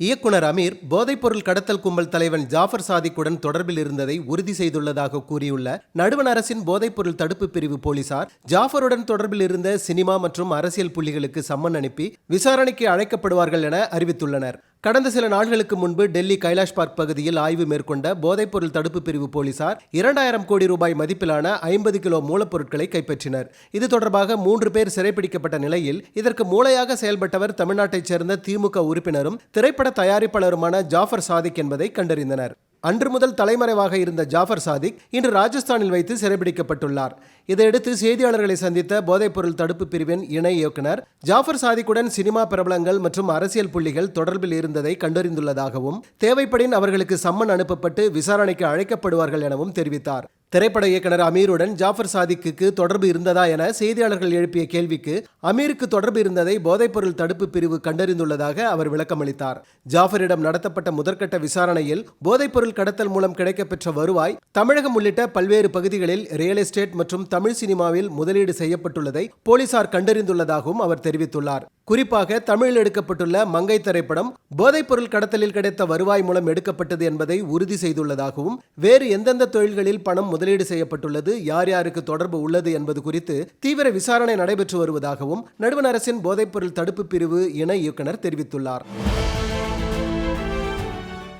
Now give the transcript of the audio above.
இயக்குனர் அமீர் போதைப்பொருள் கடத்தல் கும்பல் தலைவன் ஜாஃபர் சாதிக்குடன் தொடர்பில் இருந்ததை உறுதி செய்துள்ளதாக கூறியுள்ள நடுவண் அரசின் போதைப்பொருள் தடுப்பு பிரிவு போலீசார் ஜாஃபருடன் தொடர்பில் இருந்த சினிமா மற்றும் அரசியல் புள்ளிகளுக்கு சம்மன் அனுப்பி விசாரணைக்கு அழைக்கப்படுவார்கள் என அறிவித்துள்ளனர். கடந்த சில நாட்களுக்கு முன்பு டெல்லி கைலாஷ் பார்க் பகுதியில் ஆய்வு மேற்கொண்ட போதைப்பொருள் தடுப்பு பிரிவு போலீசார் இரண்டாயிரம் கோடி ரூபாய் மதிப்பிலான ஐம்பது கிலோ மூலப்பொருட்களை கைப்பற்றினர். இது தொடர்பாக மூன்று பேர் சிறைப்பிடிக்கப்பட்ட நிலையில் இதற்கு மூளையாக செயல்பட்டவர் தமிழ்நாட்டைச் சேர்ந்த திமுக உறுப்பினரும் திரைப்பட தயாரிப்பாளருமான ஜாஃபர் சாதிக் என்பதை கண்டறிந்தனர். அன்று முதல் தலைமறைவாக இருந்த ஜாஃபர் சாதிக் இன்று ராஜஸ்தானில் வைத்து சிறைபிடிக்கப்பட்டுள்ளார். இதையடுத்து செய்தியாளர்களை சந்தித்த போதைப்பொருள் தடுப்பு பிரிவின் இணை இயக்குனர் ஜாஃபர் சாதிக்குடன் சினிமா பிரபலங்கள் மற்றும் அரசியல் புள்ளிகள் தொடர்பில் இருந்ததை கண்டறிந்துள்ளதாகவும் தேவைப்படின் அவர்களுக்கு சம்மன் அனுப்பப்பட்டு விசாரணைக்கு அழைக்கப்படுவார்கள் எனவும் தெரிவித்தார். திரைப்பட இயக்குனர் அமீருடன் ஜாஃபர் சாதிக்கு தொடர்பு இருந்ததா என செய்தியாளர்கள் எழுப்பிய கேள்விக்கு அமீருக்கு தொடர்பு இருந்ததை போதைப்பொருள் தடுப்பு பிரிவு கண்டறிந்துள்ளதாக அவர் விளக்கமளித்தார். ஜாஃபரிடம் நடத்தப்பட்ட முதற்கட்ட விசாரணையில் போதைப்பொருள் கடத்தல் மூலம் கிடைக்கப்பெற்ற வருவாய் தமிழகம் உள்ளிட்ட பல்வேறு பகுதிகளில் ரியல் எஸ்டேட் மற்றும் தமிழ் சினிமாவில் முதலீடு செய்யப்பட்டுள்ளதை போலீசார் கண்டறிந்துள்ளதாகவும் அவர் தெரிவித்துள்ளார். குறிப்பாக தமிழில் எடுக்கப்பட்டுள்ள மங்கை திரைப்படம் போதைப்பொருள் கடத்தலில் கிடைத்த வருவாய் மூலம் எடுக்கப்பட்டது என்பதை உறுதி செய்துள்ளதாகவும் வேறு எந்தெந்த தொழில்களில் பணம் முதல் முதலீடு செய்யப்பட்டுள்ளது. யார் யாருக்கு தொடர்பு உள்ளது என்பது குறித்து தீவிர விசாரணை நடைபெற்று வருவதாகவும் நடுவண் அரசின் போதைப்பொருள் தடுப்பு பிரிவு இணை இயக்குநர் தெரிவித்துள்ளார்.